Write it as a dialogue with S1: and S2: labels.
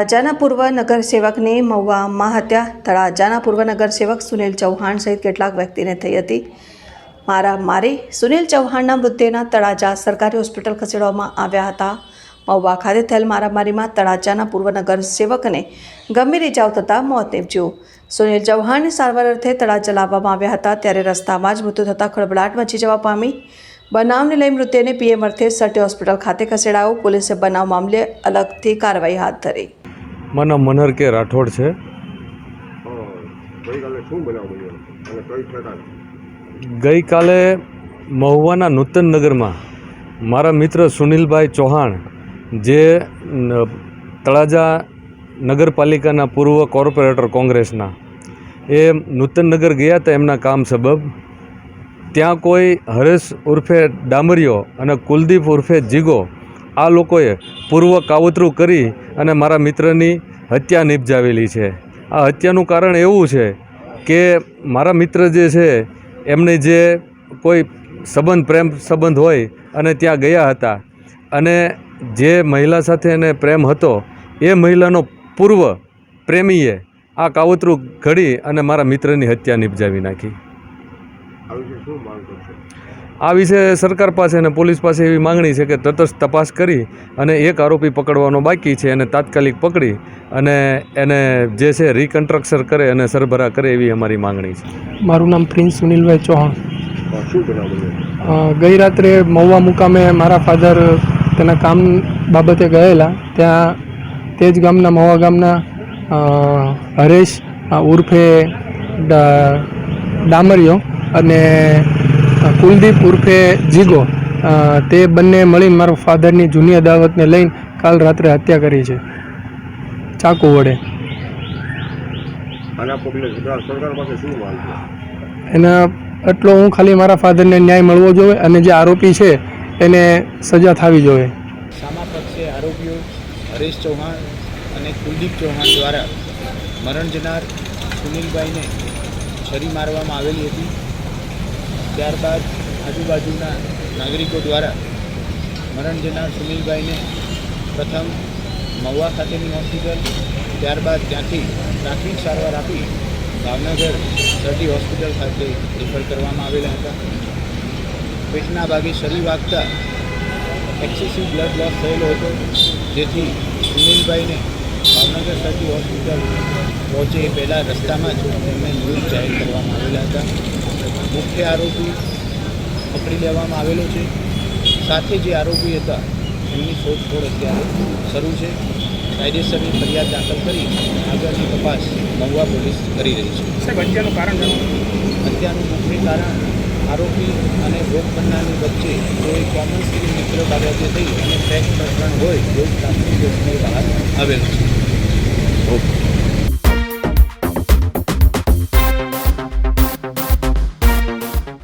S1: તળાજાના પૂર્વ નગરસેવકની મહુવામાં હત્યા તળાજાના પૂર્વ નગરસેવક સુનિલ ચૌહાણ સહિત કેટલાક વ્યક્તિને થઈ હતી. મારા મારી સુનિલ ચૌહાણના મૃતદેહના તળાજા સરકારી હોસ્પિટલ ખસેડવામાં આવ્યા હતા. મહુવા ખાતે થયેલ મારામારીમાં તળાજાના પૂર્વ નગરસેવકને ગંભીર ઇજાઓ થતાં મોત નીપજ્યું. સુનિલ ચૌહાણની સારવાર અર્થે તળાજા લાવવામાં આવ્યા હતા ત્યારે રસ્તામાં જ મૃત્યુ થતાં ખળભળાટ મચી જવા પામી. બનાવને લઈ મૃતદેહને પીએમ અર્થે સટી હોસ્પિટલ ખાતે ખસેડાયો. પોલીસે બનાવ મામલે અલગથી કાર્યવાહી હાથ ધરી.
S2: મારા નામ મનહર કે રાઠોડ છે.
S3: ગઈકાલે
S2: મહુવાના નૂતન નગરમાં મારા મિત્ર સુનિલભાઈ ચૌહાણ જે તળાજા નગરપાલિકાના પૂર્વ કોર્પોરેટર કોંગ્રેસના એ નૂતન નગર ગયા હતા એમના કામ સબબ. ત્યાં કોઈ હરેશ ઉર્ફે ડામરિયો અને કુલદીપ ઉર્ફે જીગો આ લોકોએ પૂર્વ કાવતરું કરી અને મારા મિત્રની હત્યા નિપજાવેલી છે. આ હત્યાનું કારણ એવું છે કે મારા મિત્ર જે છે, એમને જે કોઈ સંબંધ, પ્રેમ સંબંધ હોય અને ત્યાં ગયા હતા અને જે મહિલા સાથે એને પ્રેમ હતો, એ મહિલાનો પૂર્વ પ્રેમીએ આ કાવતરું ઘડી અને મારા મિત્રની હત્યા નિપજાવી નાખી.
S3: આ વિશે
S2: સરકાર પાસે અને પોલીસ પાસે એવી માંગણી છે કે તટસ્થ તપાસ કરી અને એક આરોપી પકડવાનો બાકી છે એને તાત્કાલિક પકડી અને એને જે છે રિકન્સ્ટ્રક્શન કરે અને સરભરા કરે એવી અમારી માંગણી છે.
S4: મારું નામ પ્રિન્સ સુનિલભાઈ ચૌહાણ.
S3: શું બનાવ બન્યો?
S4: ગઈ રાત્રે મહુવા મુકામે મારા ફાધર તેના કામ બાબતે ગયેલા. ત્યાં તે જ ગામના મહુવા ગામના હરેશ ઉર્ફે ડામરિયો અને કુલદીપ ઉર્ફે જીગો. તે બંને મળીને મારા ફાધરની જૂની અદાવતને લઈને કાલ રાત્રે હત્યા કરી છે. ચાકુ વડે.
S3: આના પગલે સરકાર સરકાર પાસે શું માંગ છે?
S4: એના એટલો હું ખાલી મારા ફાધરને ન્યાય મળવો જોઈએ અને જે આરોપી છે એને સજા થવી જોઈએ.
S5: સામા પક્ષે આરોપીઓ હરેશ ચૌહાણ અને કુલદીપ ચૌહાણ દ્વારા મરણ જનાર સુનિલભાઈને છરી મારવામાં આવેલી હતી. ત્યારબાદ આજુબાજુના નાગરિકો દ્વારા મરણ જનાર સુનિલભાઈને પ્રથમ મહુવા ખાતેની હોસ્પિટલ, ત્યારબાદ ત્યાંથી પ્રાથમિક સારવાર આપી ભાવનગર સર્ટી હોસ્પિટલ ખાતે રિફર કરવામાં આવેલા હતા. પેટના ભાગે શરીર વાગતા એક્સેસિવ બ્લડ લોસ થયેલો હતો, જેથી સુનિલભાઈને ભાવનગર સર્ટી હોસ્પિટલ પહોંચે એ પહેલાં રસ્તામાં જ તેમને મૃત જાહેર કરવામાં આવેલા હતા. મુખ્ય આરોપી પકડી લેવામાં આવેલો છે. સાથે જે આરોપી હતા એમની શોધખોળ અત્યારે શરૂ છે. કાયદેસરની ફરિયાદ દાખલ કરી આગળની તપાસ મહુવા પોલીસ કરી રહી છે.
S6: સાહેબ હત્યાનું કારણ
S5: હત્યાનું મુખ્ય કારણ આરોપી અને ભોગ બનનારની વચ્ચે કોઈ કોમન સ્ત્રી મિત્ર બાબતે થઈ અને સેક્સ પ્રકરણ હોય એવું પ્રાથમિક બહાર આવેલું છે.
S2: ઓકે.